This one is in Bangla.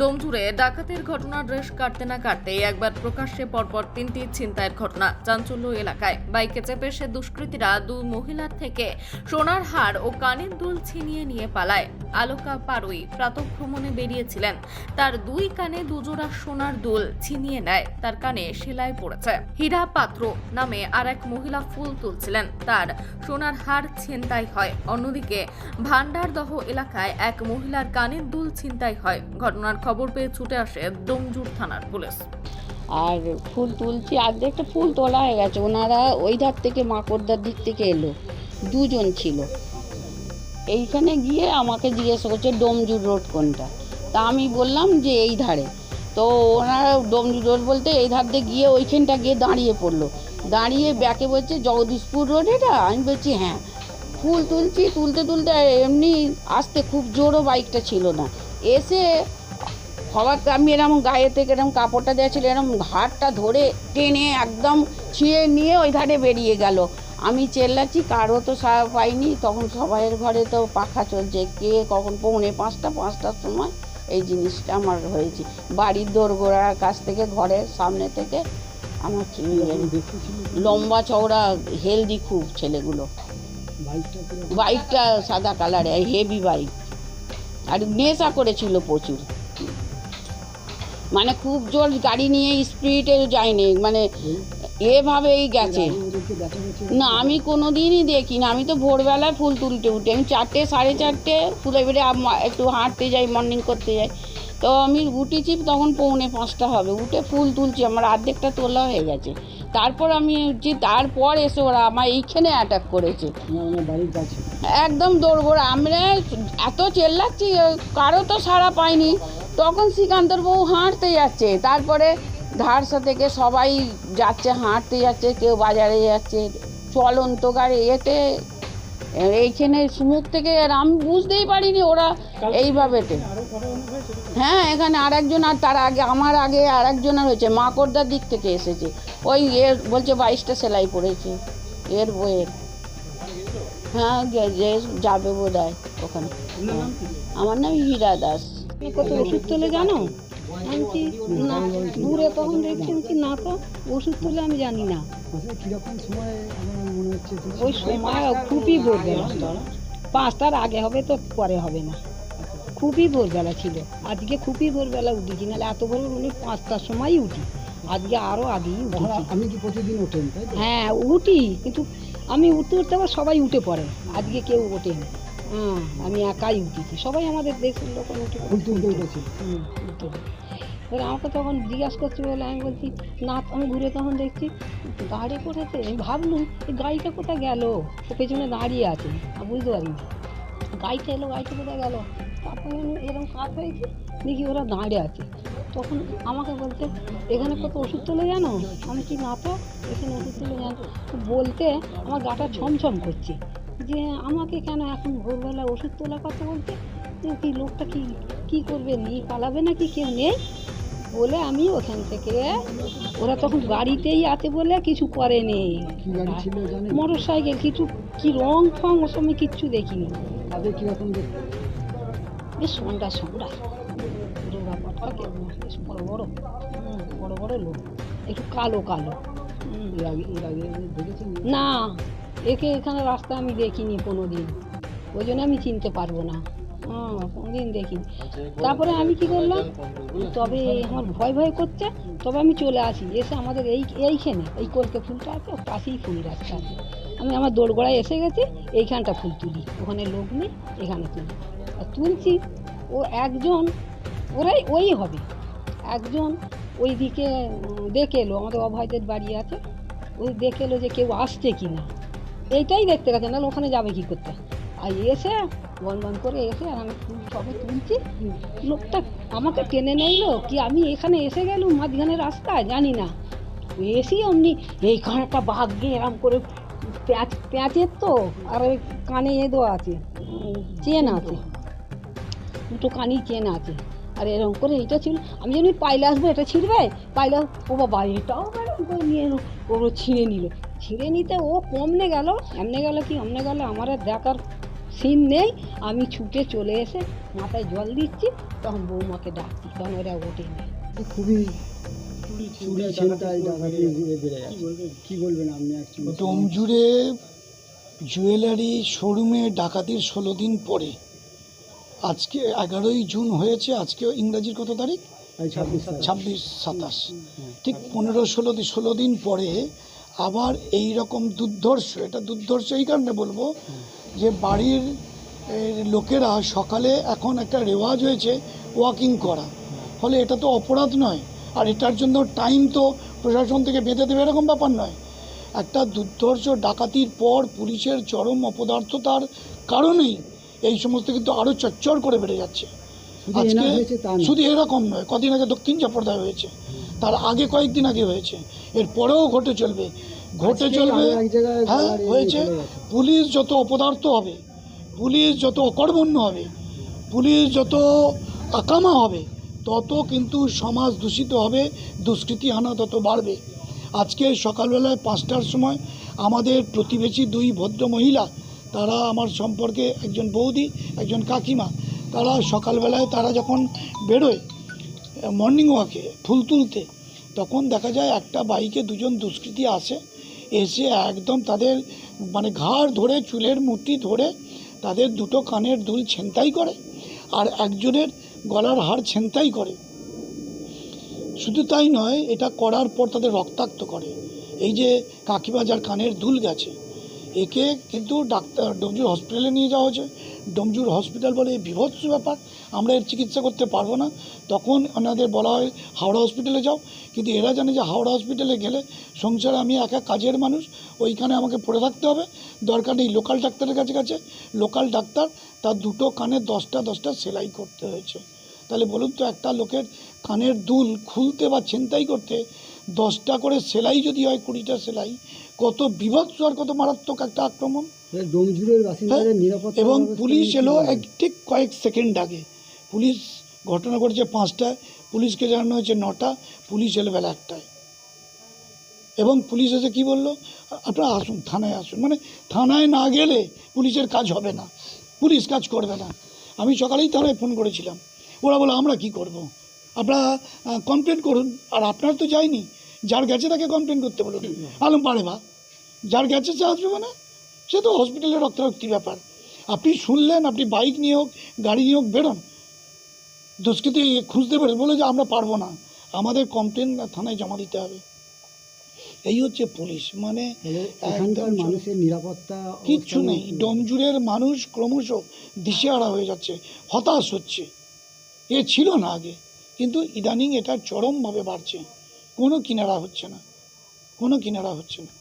দমজুড়ে ডাকাতের ঘটনার রেশ কাটতে না কাটতে একবার প্রকাশ্যে পরপর তিনটি ছিনতাইয়ের ঘটনা চাঞ্চল্য এলাকায়। বাইকে চেপে সে দুষ্কৃতীরা দু মহিলার থেকে সোনার হার ও কানের দুল ছিনিয়ে নিয়ে পালায়। আলোকা পারুই প্রাতঃভ্রমণে বেরিয়েছিলেন। তার দুই কানে দুজোড়া সোনার দুল ছিনিয়ে নেয়। তার কানে সেলাই পড়েছে। হীরা পাত্র নামে আর এক মহিলা ফুল তুলছিলেন। তার সোনার হার ছিনতাই হয়। অন্যদিকে ভান্ডারদহ এলাকায় এক মহিলার কানের দুল ছিনতাই হয়। ঘটনার খবর পেয়ে ছুটে আসে দমজুর থানার পুলিশ। আর ফুল তুলছি অর্ধেকটা ফুল তোলা হয়ে গেছে। ওনারা ওই ধার থেকে, মাকড়দার দিক থেকে এলো। দুজন ছিল। এইখানে গিয়ে আমাকে জিজ্ঞেস করছে ডোমজুর রোড কোনটা? তা আমি বললাম যে, এই ধারে। তো ওনারা ডোমজুর রোড বলতে, এই ধার দিয়ে গিয়ে ওইখানটা গিয়ে দাঁড়িয়ে পড়ল। দাঁড়িয়ে ব্যাকে বলছে, জগদীশপুর রোড এটা? আমি বলছি হ্যাঁ। ফুল তুলছি, তুলতে তুলতে এমনি আসতে খুব জোরও বাইকটা ছিল না। এসে হওয়ার আমি এরকম গায়ে থেকে এরকম কাপড়টা দেওয়া ছিল এরকম হাতটা ধরে টেনে একদম ছিঁড়ে নিয়ে ওই ধারে বেরিয়ে গেল। আমি চেল্লাচ্ছি কারও তো সাড়া পাইনি তখন সবাইয়ের ঘরে তো পাখা চলছে কে কখন পৌনে পাঁচটা পাঁচটার সময় এই জিনিসটা আমার হয়েছে। বাড়ির দোরগোড়ার কাছ থেকে ঘরের সামনে থেকে আমার লম্বা চওড়া হেলদি খুব ছেলেগুলো। বাইকটা সাদা কালারে হেভি বাইক আর নেশা করেছিল প্রচুর। মানে খুব জোর গাড়ি নিয়ে স্পিডে যায়নি মানে এভাবেই গেছে। না, আমি কোনো দিনই দেখি না আমি তো ভোরবেলায় ফুল তুলতে উঠি। আমি চারটে, সাড়ে চারটে ফুলে বেড়ে একটু হাঁটতে যাই মর্নিং করতে যাই। তো আমি উঠেছি তখন পৌনে পাঁচটা হবে। উঠে ফুল তুলছি আমার অর্ধেকটা তোলা হয়ে গেছে। তারপর আমি উঠছি তারপর এসে ওরা আমার এইখানে অ্যাটাক করেছে। একদম দৌড়বড় আমরা এত চেল্লাচ্ছি কারও তো সাড়া পাইনি। তখন শ্রীকান্তর বউ হাঁটতে যাচ্ছে। তারপরে ধারসা থেকে সবাই যাচ্ছে হাঁটতে যাচ্ছে কেউ বাজারে যাচ্ছে। চলন্ত গাড়ি এতে এইখানে মুখ থেকে আর আমি বুঝতেই পারিনি ওরা এইভাবেতে হ্যাঁ এখানে আর একজন আর তার আগে আমার আগে আর একজনের হয়েছে মাকড়দার দিক থেকে এসেছে। ওই এর বলছে বাইশটা সেলাই পড়েছে এর বইয়ের। হ্যাঁ গে- যে যাবে বোধ হয় ওখানে আমার নাম হীরা দাস। কত ওষুধ তোলে জানো? আমি কি না দূরে তখন দেখছি আমি কি না তো? ওষুধ তোলে আমি জানি না। কীরকম সময় আমার মনে হচ্ছে ওই সময় খুবই ভোরবেলা পাঁচটার আগে হবে তো পরে হবে না। খুবই ভোরবেলা ছিল। আজকে খুবই ভোরবেলা উঠেছি নাহলে এত ভোর উনি পাঁচটার সময়ই উঠি। আজকে আরও আগেই উঠেছি আপনি কি প্রতিদিন ওঠেন হ্যাঁ উঠি। কিন্তু আমি উঠতে উঠতে আবার সবাই উঠে পড়ে। আজকে কেউ ওঠে না হ্যাঁ আমি একাই উঠেছি। সবাই আমাদের দেশের লোক উঠে পড়ে। ফুল এবার আমাকে তখন জিজ্ঞাসা করছে বলে আমি বলছি না আমি ঘুরে তখন দেখছি গাড়ি করেছে আমি ভাবলুম, এই গাড়িটা কোথায় গেল? ও পেছনে দাঁড়িয়ে আছে। আমি বুঝতে পারিনি। গাড়িটা এলো, গাড়িটা কোথায় গেল? তারপরে এরকম কাজ হয়েছে, দেখি ওরা দাঁড়িয়ে আছে। তখন আমাকে বলতে এখানে কত ওষুধ তোলে জানো? আমি কি না তো, এখানে ওষুধ তোলে জানো? বলতে আমার গাটা ছমছম করছে। যে আমাকে কেন এখন ভোরবেলা ওষুধ তোলার কথা বলতে কি লোকটা কি কি করবে, নিয়ে পালাবে নাকি? কেউ নেই। বলে আমি ওখান থেকে ওরা তখন গাড়িতেই আছে বলে কিছু করেনি মোটর সাইকেল কিছু কি রং ফং ও সময় কিচ্ছু দেখিনি। বেশ সন্ডা সন্ডা। দুর্গা পাটকাকে বেশ বড় বড় বড় বড় লোক একটু কালো কালো। না একে এখানে রাস্তা আমি দেখিনি কোনো দিন ওই জন্য আমি চিনতে পারব না। হ্যাঁ কোনোদিন দেখিনি তারপরে আমি কি করলাম? তবে আমার ভয় ভয় করছে তবে আমি চলে আসি। এসে আমাদের এই এইখানে এই কলকে ফুলটা আছে ওর পাশেই ফুল গাছটা আছে। আমি আমার দোরগোড়ায় এসে গেছি এইখানটা ফুল তুলি। ওখানে লোক নেই এখানে তুলি। আর তুলছি ও একজন ওরাই ওই হবে। একজন ওই দিকে দেখে এলো আমাদের অভয়দের বাড়ি আছে। ওই দেখে এলো যে কেউ আসছে কি না এইটাই দেখতে গেছে না ওখানে যাবে কি করতে? আর এসে, বন বন করে এসে আর আমি ফুল সবে তুলছি। লোকটা আমাকে টেনে নিলো কি আমি এখানে এসে গেলুম মাঝখানে রাস্তায়? জানি না। এসি অমনি এইখানে একটা বাঘ গিয়ে এরম করে প্যাঁচ প্যাঁচের তো আর ওই কানে এ আছে, চেন আছে, দুটো কানই চেন আছে। আর এরকম করে এইটা ছিল। আমি জানি পাইলে আসব, এটা ছিঁড়বে? পাইলে ও বাবা, এটাও এরকম করে নিয়ে এলো। ও ছিঁড়ে নিল। ছিঁড়ে নিতে ও কমনে গেল, এমনে গেল কি, অমনে গেল আমার দেখার সিন নেই আমি ছুটে চলে এসে মাথায় জল দিচ্ছি তখন বৌমাকে ডাকছি তখন ওরা ওঠেনি খুবই চুরি ছিনতাই ডাকাতি কি বলবেন? আপনি ডোমজুড়ে জুয়েলারি শোরুমে ডাকাতির ষোলো দিন পরে। আজকে এগারোই জুন হয়েছে আজকে ইংরাজির কত তারিখ? ছাব্বিশ ছাব্বিশ সাতাশ। ঠিক পনেরো ষোলো দিন ষোলো দিন পরে আবার এই রকম দুর্ধর্ষ এটা দুর্ধর্ষ এই কারণে বলব যে বাড়ির লোকেরা সকালে এখন একটা রেওয়াজ হয়েছে ওয়াকিং করা। ফলে এটা তো অপরাধ নয়। আর এটার জন্য টাইম তো প্রশাসন থেকে বেঁধে দেবে এরকম ব্যাপার নয়। একটা দুর্ধর্ষ ডাকাতির পর পুলিশের চরম অপদার্থতার কারণেই এই সমস্ত কিন্তু আরও চচ্চর করে বেড়ে যাচ্ছে। শুধু আজকে শুধু এরকম নয় কদিন আগে দক্ষিণ চাপড়দায় হয়েছে। তার আগে কয়েকদিন আগে হয়েছে। এর পরেও ঘটে চলবে। ঘটে চলবে হ্যাঁ হয়েছে। পুলিশ যত অপদার্থ হবে পুলিশ যত অকর্মণ্য হবে পুলিশ যত আকামা হবে তত কিন্তু সমাজ দূষিত হবে দুষ্কৃতি হানা তত বাড়বে। আজকে সকালবেলায় পাঁচটার সময় আমাদের প্রতিবেশী দুই ভদ্র মহিলা তারা আমার সম্পর্কে একজন বৌদি একজন কাকিমা তারা সকালবেলায় তারা যখন বেরোয় মর্নিং ওয়াকে ফুল তুলতে তখন দেখা যায় একটা বাইকে দুজন দুষ্কৃতী আসে এসে একদম তাদের মানে ঘাড় ধরে, চুলের মুঠি ধরে তাদের দুটো কানের দুল ছেনতাই করে আর একজনের গলার হাড় ছেনতাই করে। শুধু তাই নয়, এটা করার পর তাদের রক্তাক্ত করে। এই যে কাকিবাজার কানের দুল গেছে, একে কিন্তু ডাক্তার ডবজুর হসপিটালে নিয়ে যাওয়া হয়েছে। ডোমজুর হসপিটাল বলে এই বিভৎস ব্যাপার, আমরা এর চিকিৎসা করতে পারব না। তখন ওনাদের বলা হয়, হাওড়া হসপিটালে যাও। কিন্তু এরা জানে যে হাওড়া হসপিটালে গেলে সংসারে আমি একা কাজের মানুষ, ওইখানে আমাকে পড়ে থাকতে হবে। দরকার নেই লোকাল ডাক্তারের কাছে কাছে লোকাল ডাক্তার, তার দুটো কানে দশটা দশটা সেলাই করতে হয়েছে। তাহলে বলুন তো, একটা লোকের কানের দুল খুলতে বা ছিনতাই করতে দশটা করে সেলাই যদি হয়, কুড়িটা সেলাই, কত বিভৎস আর কত মারাত্মক একটা আক্রমণ। বাসিন্দাদের নিরাপত্তা এবং পুলিশ এলো এক ঠিক কয়েক সেকেন্ড আগে। পুলিশ ঘটনা ঘটেছে পাঁচটায়। পুলিশকে জানানো হয়েছে নটা। পুলিশ এলো বেলা একটায়। এবং পুলিশ এসে কী বলল? আপনারা আসুন থানায় আসুন। মানে থানায় না গেলে পুলিশের কাজ হবে না। পুলিশ কাজ করবে না। আমি সকালেই থানায় ফোন করেছিলাম। ওরা বলে আমরা কি করব। আপনারা কমপ্লেন করুন। আর আপনার তো যায়নি। যার গেছে তাকে কমপ্লেন করতে বলুন। আলম পারে বা। যার গেছে সে আসবে মানে? সে তো হসপিটালে রক্তারক্তি ব্যাপার। আপনি শুনলেন আপনি বাইক নিয়ে হোক গাড়ি নিয়ে হোক বেরোন দুষ্কৃতি খুঁজতে বেরোন বলে যে আমরা পারব না। আমাদের কমপ্লেন থানায় জমা দিতে হবে। এই হচ্ছে পুলিশ মানে এখানকার মানুষের নিরাপত্তা কিচ্ছু নেই। ডোমজুরের মানুষ ক্রমশ দিশেহারা হয়ে যাচ্ছে হতাশ হচ্ছে। এ ছিল না আগে কিন্তু ইদানিং এটা চরমভাবে বাড়ছে। কোনো কিনারা হচ্ছে না। কোনো কিনারা হচ্ছে না।